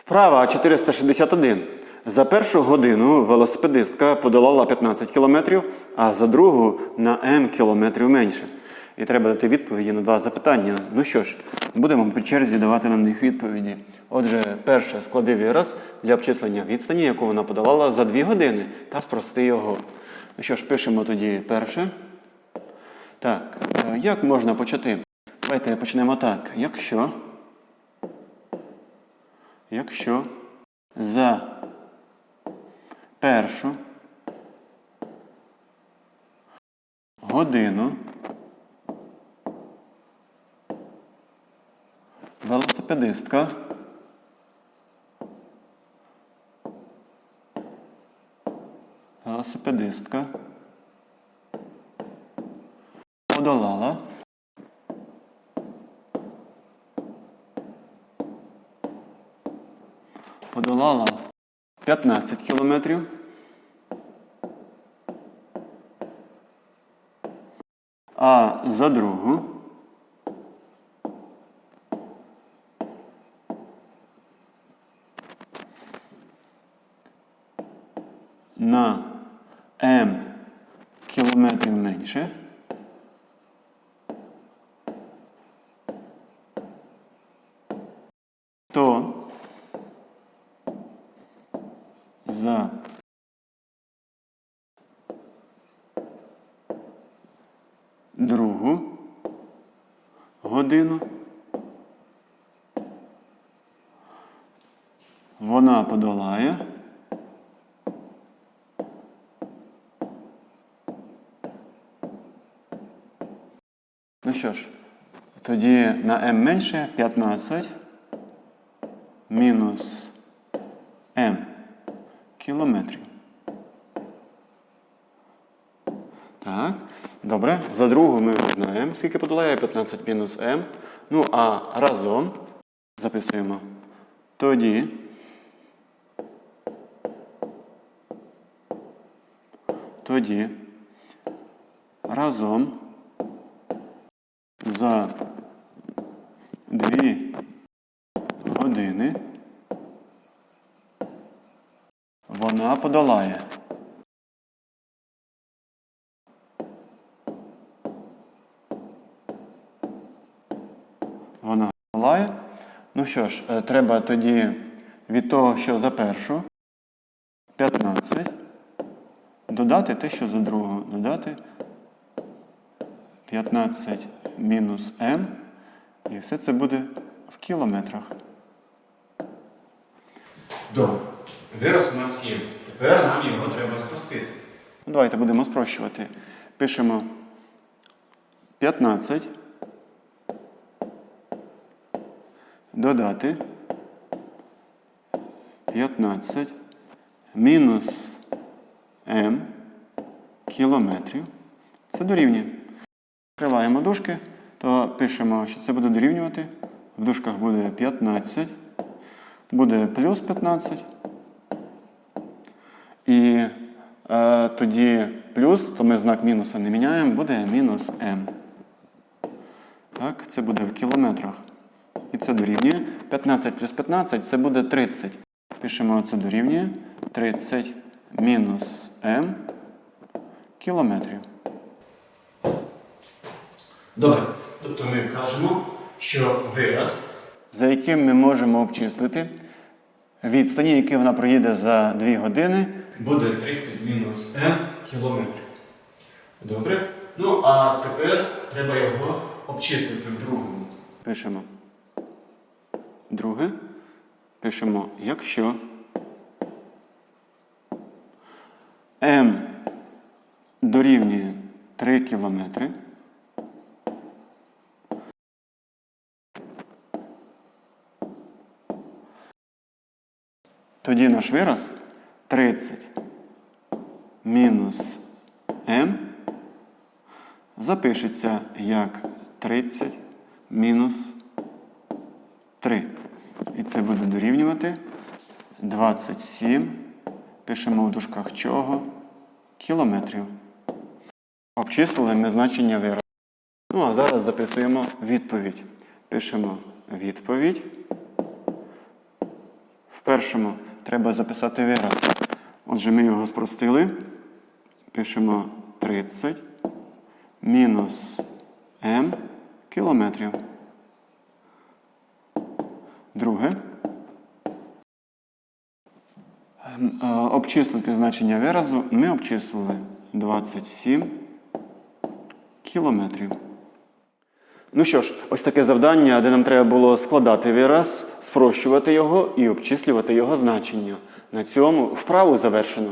Вправа 461. За першу годину велосипедистка подолала 15 кілометрів, а за другу на М кілометрів менше. І треба дати відповіді на два запитання. Ну що ж, будемо по черзі давати на них відповіді. Отже, перше склади вираз для обчислення відстані, яку вона подолала за 2 години, та спрости його. Ну що ж, пишемо тоді перше. Так, е, як можна почати? Давайте почнемо так. Якщо. Якщо за першу годину велосипедистка велосипедистка подолала подолала 15 кілометрів. А за другу на М кілометрів менше. То за другу годину. Вона подолає. Ну що ж, тоді на m менше 15 мінус m кілометрів. Так, добре. За другу ми знаємо, скільки подолає 15 мінус m. Ну, а разом записуємо. Тоді. Тоді разом за дві години вона подолає. Вона подолає. Ну що ж, е, треба тоді від того, що за першу 15 додати те, що за другу. Додати 15 мінус m. І все це буде в кілометрах. Добре. Вираз у нас є. Тепер нам його треба спростити. Ну, Давайте будемо спрощувати. Пишемо 15. Додати 15 мінус m кілометрів. Це дорівнює. Відкриваємо дужки, то пишемо, що це буде дорівнювати. В дужках буде 15, буде плюс 15. І е, тоді плюс, то ми знак мінуса не міняємо, буде мінус m. Так, це буде в кілометрах. І це дорівнює. 15 плюс 15 це буде 30. Пишемо це дорівнює 30 мінус m кілометрів. Добре. Тобто ми кажемо, що вираз за яким ми можемо обчислити відстані, які вона проїде за 2 години. буде 30 мінус m кілометрів. Добре? Ну, а тепер треба його обчислити в другому. Пишемо друге. Пишемо, якщо m дорівнює 3 кілометри. Тоді наш вираз 30 мінус m запишеться як 30 мінус 3. І це буде дорівнювати 27. Пишемо в дужках чого? Кілометрів. Обчислили ми значення виразу. Ну, а зараз записуємо відповідь. Пишемо відповідь. В першому треба записати вираз. Отже, ми його спростили. Пишемо 30 мінус m кілометрів. Друге. Ем, е, Обчислити значення виразу ми обчислили 27 кілометрів. Ну що ж, ось таке завдання, де нам треба було складати вираз, спрощувати його і обчислювати його значення. На цьому вправу завершено.